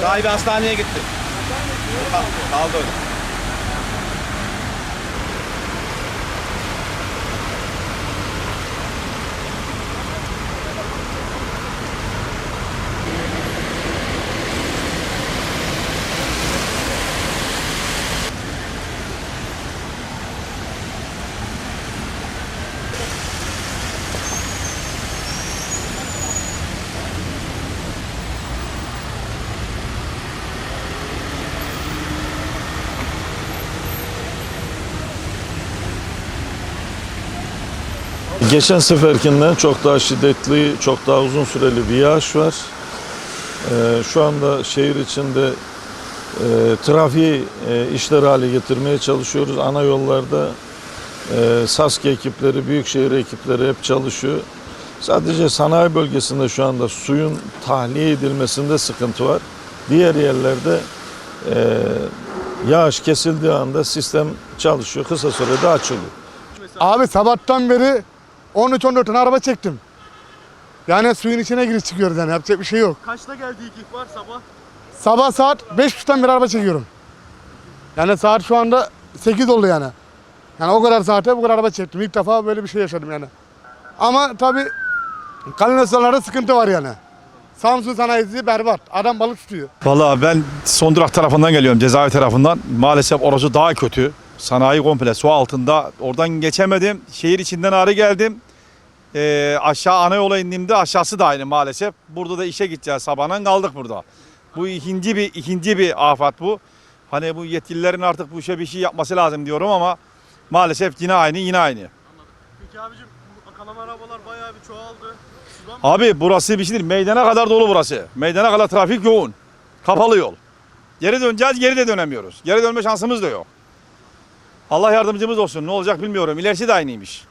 Sahibi hastaneye gitti. Ka- Kaldı öyle. Geçen seferkinden çok daha şiddetli, çok daha uzun süreli bir yağış var. Ee, şu anda şehir içinde e, trafiği e, işler hale getirmeye çalışıyoruz. Ana yollarda e, SASK ekipleri, büyükşehir ekipleri hep çalışıyor. Sadece sanayi bölgesinde şu anda suyun tahliye edilmesinde sıkıntı var. Diğer yerlerde e, yağış kesildiği anda sistem çalışıyor. Kısa sürede açılıyor. Abi sabahtan beri 13-14 tane araba çektim. Yani suyun içine girip çıkıyoruz yani yapacak bir şey yok. Kaçta geldi ilk ihbar sabah? Sabah saat 5.30'dan beri araba çekiyorum. Yani saat şu anda 8 oldu yani. Yani o kadar saate bu kadar araba çektim. İlk defa böyle bir şey yaşadım yani. Ama tabii kanalizasyonlarda sıkıntı var yani. Samsun sanayisi berbat. Adam balık tutuyor. Vallahi ben son durak tarafından geliyorum cezaevi tarafından. Maalesef orası daha kötü. Sanayi komple su altında. Oradan geçemedim. Şehir içinden ağrı geldim. Ee, aşağı ana yola indiğimde aşağısı da aynı maalesef. Burada da işe gideceğiz sabahdan kaldık burada. Bu ikinci bir ikinci bir afet bu. Hani bu yetkililerin artık bu işe bir şey yapması lazım diyorum ama maalesef yine aynı yine aynı. Peki abicim kalan arabalar bayağı bir çoğaldı. Sudan? Abi burası bir şey değil. Meydana kadar dolu burası. Meydana kadar trafik yoğun. Kapalı yol. Geri döneceğiz, geri de dönemiyoruz. Geri dönme şansımız da yok. Allah yardımcımız olsun. Ne olacak bilmiyorum. İlerisi de aynıymış.